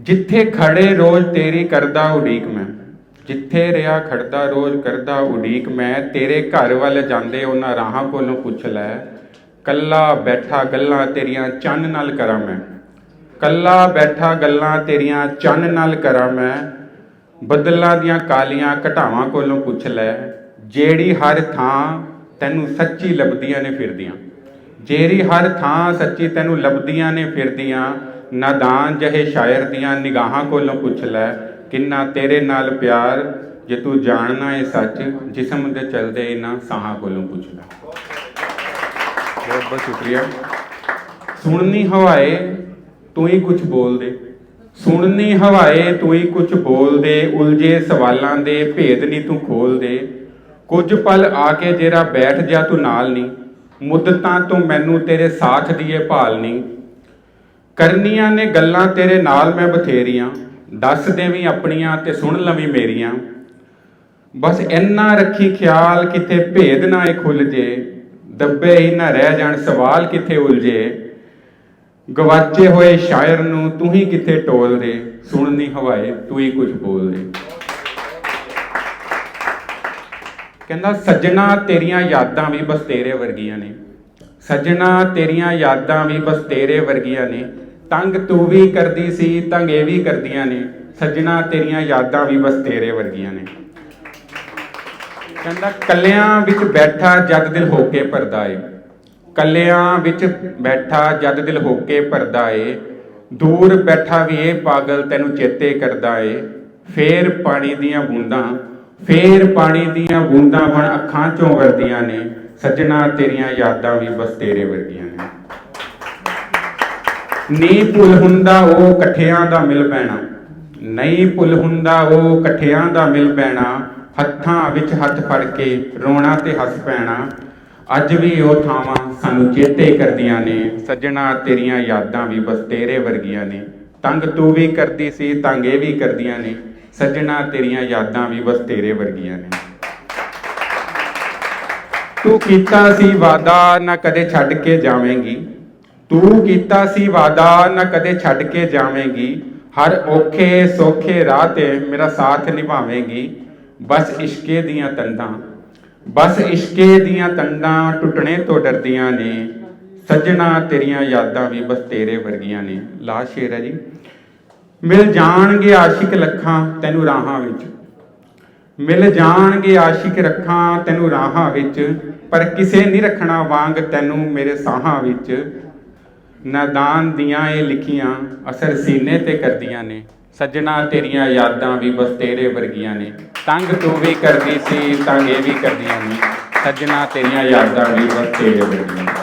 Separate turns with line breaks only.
ਜਿੱਥੇ ਖੜੇ ਰੋਜ਼ ਤੇਰੀ ਕਰਦਾ ਉਡੀਕ ਮੈਂ, ਜਿੱਥੇ ਰਿਆ ਖੜਦਾ ਰੋਜ਼ ਕਰਦਾ ਉਡੀਕ ਮੈਂ, ਤੇਰੇ ਘਰ ਵੱਲ ਜਾਂਦੇ ਉਹਨਾਂ ਰਾਹਾਂ ਕੋਲੋਂ ਪੁੱਛ ਲੈ, ਕੱਲਾ ਬੈਠਾ ਗੱਲਾਂ ਤੇਰੀਆਂ ਚੰਨ ਨਾਲ ਕਰਾਂ ਮੈਂ, ਕੱਲਾ ਬੈਠਾ ਗੱਲਾਂ ਤੇਰੀਆਂ ਚੰਨ ਨਾਲ ਕਰਾਂ ਮੈਂ, ਬੱਦਲਾਂ ਦੀਆਂ ਕਾਲੀਆਂ ਘਟਾਵਾਂ ਕੋਲੋਂ ਪੁੱਛ ਲੈ, ਜਿਹੜੀ ਹਰ ਥਾਂ ਤੈਨੂੰ ਸੱਚੀ ਲੱਭਦੀਆਂ ਨੇ ਫਿਰਦੀਆਂ, ਜਿਹੜੀ ਹਰ ਥਾਂ ਸੱਚੀ ਤੈਨੂੰ ਲੱਭਦੀਆਂ ਨੇ ਫਿਰਦੀਆਂ ਨਾਦਾਨ ਜਹੇ ਸ਼ਾਇਰ ਦੀਆਂ ਨਿਗਾਹਾਂ ਕੋਲੋਂ ਪੁੱਛ ਲੈ, ਕਿੰਨਾ ਤੇਰੇ ਨਾਲ ਪਿਆਰ, ਜੇ ਤੂੰ ਜਾਣਨਾ ਏ ਸੱਚ, ਜਿਸਮ ਦੇ ਚਲਦੇ ਇਹਨਾਂ ਸਾਹਾਂ ਕੋਲੋਂ ਪੁੱਛ ਲੈ। ਬਹੁਤ ਬਹੁਤ ਸ਼ੁਕਰੀਆ। ਸੁਣਨੀ ਹਵਾਏ, ਤੂੰ ਹੀ ਕੁਝ ਬੋਲ ਦੇ। ਸੁਣਨੀ ਹਵਾਏ, ਤੂੰ ਹੀ ਕੁਝ ਬੋਲ ਦੇ। ਉਲਝੇ ਸਵਾਲਾਂ ਦੇ ਭੇਦ ਨਹੀਂ ਤੂੰ ਖੋਲ ਦੇ। ਕੁਝ ਪਲ ਆ ਕੇ ਜਿਹੜਾ ਬੈਠ ਜਾ ਤੂੰ ਨਾਲ ਨਹੀਂ ਮੁੱਦਤਾਂ ਤੋਂ ਮੈਨੂੰ ਤੇਰੇ ਸਾਥ ਦੀਏ ਭਾਲ ਨਹੀਂ ਕਰਨੀਆਂ ਨੇ ਗੱਲਾਂ ਤੇਰੇ ਨਾਲ ਮੈਂ ਬਥੇਰੀਆਂ, ਦੱਸ ਦੇਵੀਂ ਆਪਣੀਆਂ ਤੇ ਸੁਣ ਲਵੀਂ ਮੇਰੀਆਂ। ਬਸ ਇੰਨਾ ਰੱਖੀ ਖਿਆਲ ਕਿਤੇ ਭੇਦ ਨਾ ਇਹ ਖੁੱਲ ਜੇ, ਦੱਬੇ ਹੀ ਨਾ ਰਹਿ ਜਾਣ ਸਵਾਲ ਕਿੱਥੇ ਉਲਝੇ। ਗਵਾਚੇ ਹੋਏ ਸ਼ਾਇਰ ਨੂੰ ਤੂੰ ਹੀ ਕਿੱਥੇ ਟੋਲ ਦੇ, ਸੁਣਨੀ ਹਵਾਏ ਤੂੰ ਹੀ ਕੁਝ ਬੋਲ ਦੇ। ਕਹਿੰਦਾ, ਸੱਜਣਾ ਤੇਰੀਆਂ ਯਾਦਾਂ ਵੀ ਬਸ ਤੇਰੇ ਵਰਗੀਆਂ ਨੇ। ਸੱਜਣਾ, ਤੇਰੀਆਂ ਯਾਦਾਂ ਵੀ ਬਸ ਤੇਰੇ ਵਰਗੀਆਂ ਨੇ। ਤੰਗ ਤੂੰ ਵੀ ਕਰਦੀ ਸੀ, ਤੰਗ ਇਹ ਵੀ ਕਰਦੀਆਂ ਨੇ। ਸੱਜਣਾ, ਤੇਰੀਆਂ ਯਾਦਾਂ ਵੀ ਬਸ ਤੇਰੇ ਵਰਗੀਆਂ ਨੇ। ਕਹਿੰਦਾ, ਕੱਲਿਆਂ ਵਿੱਚ ਬੈਠਾ ਜਦ ਦਿਲ ਹੋ ਕੇ ਭਰਦਾ ਏ। ਕੱਲਿਆਂ ਵਿੱਚ ਬੈਠਾ ਜਦ ਦਿਲ ਹੋ ਕੇ ਭਰਦਾ ਏ। ਦੂਰ ਬੈਠਾ ਵੀ ਇਹ ਪਾਗਲ ਤੈਨੂੰ ਚੇਤੇ ਕਰਦਾ ਏ। ਫੇਰ ਪਾਣੀ ਦੀਆਂ ਬੂੰਦਾਂ, ਫੇਰ ਪਾਣੀ ਦੀਆਂ ਬੂੰਦਾਂ ਬਣ ਅੱਖਾਂ ਚੋਂ ਵਰਦੀਆਂ ਨੇ। ਸੱਜਣਾ, ਤੇਰੀਆਂ ਯਾਦਾਂ ਵੀ ਬਸ ਤੇਰੇ ਵਰਗੀਆਂ ਨੇ। ਨੀ ਭੁੱਲ ਹੁੰਦਾ ਉਹ ਇਕੱਠਿਆਂ ਦਾ ਮਿਲ ਪੈਣਾ। ਨਹੀਂ ਭੁੱਲ ਹੁੰਦਾ ਉਹ ਇਕੱਠਿਆਂ ਦਾ ਮਿਲ ਪੈਣਾ। ਹੱਥਾਂ ਵਿੱਚ ਹੱਥ ਫੜ ਕੇ ਰੋਣਾ ਤੇ ਹੱਸ ਪੈਣਾ। ਅੱਜ ਵੀ ਉਹ ਥਾਵਾਂ ਸਾਨੂੰ ਚੇਤੇ ਕਰਦੀਆਂ ਨੇ। ਸੱਜਣਾ, ਤੇਰੀਆਂ ਯਾਦਾਂ ਵੀ ਬਸ ਤੇਰੇ ਵਰਗੀਆਂ ਨੇ। ਤੰਗ ਤੂੰ ਵੀ ਕਰਦੀ ਸੀ, ਤੰਗ ਇਹ ਵੀ ਕਰਦੀਆਂ ਨੇ। ਸੱਜਣਾ, ਤੇਰੀਆਂ ਯਾਦਾਂ ਵੀ ਬਸ ਤੇਰੇ ਵਰਗੀਆਂ ਨੇ। ਤੂੰ ਕੀਤਾ ਸੀ ਵਾਦਾ, ਨਾ ਕਦੇ ਛੱਡ ਕੇ ਜਾਵੇਂਗੀ। ਤੂੰ ਕੀਤਾ ਸੀ ਵਾਦਾ, ਨਾ ਕਦੇ ਛੱਡ ਕੇ ਜਾਵੇਂਗੀ। ਹਰ ਔਖੇ ਸੌਖੇ ਰਾਹ ਤੇ ਮੇਰਾ ਸਾਥ ਨਿਭਾਵੇਂਗੀ। ਬਸ ਇਸ਼ਕੇ ਦੀਆਂ ਤੰਦਾਂ, ਬਸ ਇਸ਼ਕੇ ਦੀਆਂ ਤੰਦਾਂ ਟੁੱਟਣੇ ਤੋਂ ਡਰਦੀਆਂ ਨੇ। ਸੱਜਣਾ ਤੇਰੀਆਂ ਯਾਦਾਂ ਵੀ ਬਸ ਤੇਰੇ ਵਰਗੀਆਂ ਨੇ। ਲਾਸਟ ਸ਼ੇਰ ਹੈ ਜੀ। ਮਿਲ ਜਾਣਗੇ ਆਸ਼ਿਕ ਲੱਖਾਂ ਤੈਨੂੰ ਰਾਹਾਂ ਵਿੱਚ। ਮਿਲ ਜਾਣਗੇ ਆਸ਼ਿਕ ਰੱਖਾਂ ਤੈਨੂੰ ਰਾਹਾਂ ਵਿੱਚ, ਪਰ ਕਿਸੇ ਨਹੀਂ ਰੱਖਣਾ ਵਾਂਗ ਤੈਨੂੰ ਮੇਰੇ ਸਾਹਾਂ ਵਿੱਚ। ਨਾਦਾਨ ਦੀਆਂ ਇਹ ਲਿਖੀਆਂ, ਅਸਰ ਸੀਨੇ ਤੇ ਕਰਦੀਆਂ ਨੇ। ਸੱਜਣਾ ਤੇਰੀਆਂ ਯਾਦਾਂ ਵੀ ਬਸ ਤੇਰੇ ਵਰਗੀਆਂ ਨੇ। ਤੰਗ ਤੂੰ ਵੀ ਕਰਦੀ ਸੀ, ਤੰਗ ਇਹ ਵੀ ਕਰਦੀਆਂ ਨੇ। ਸੱਜਣਾ ਤੇਰੀਆਂ ਯਾਦਾਂ ਵੀ ਬਸ ਤੇਰੇ ਵਰਗੀਆਂ ਨੇ।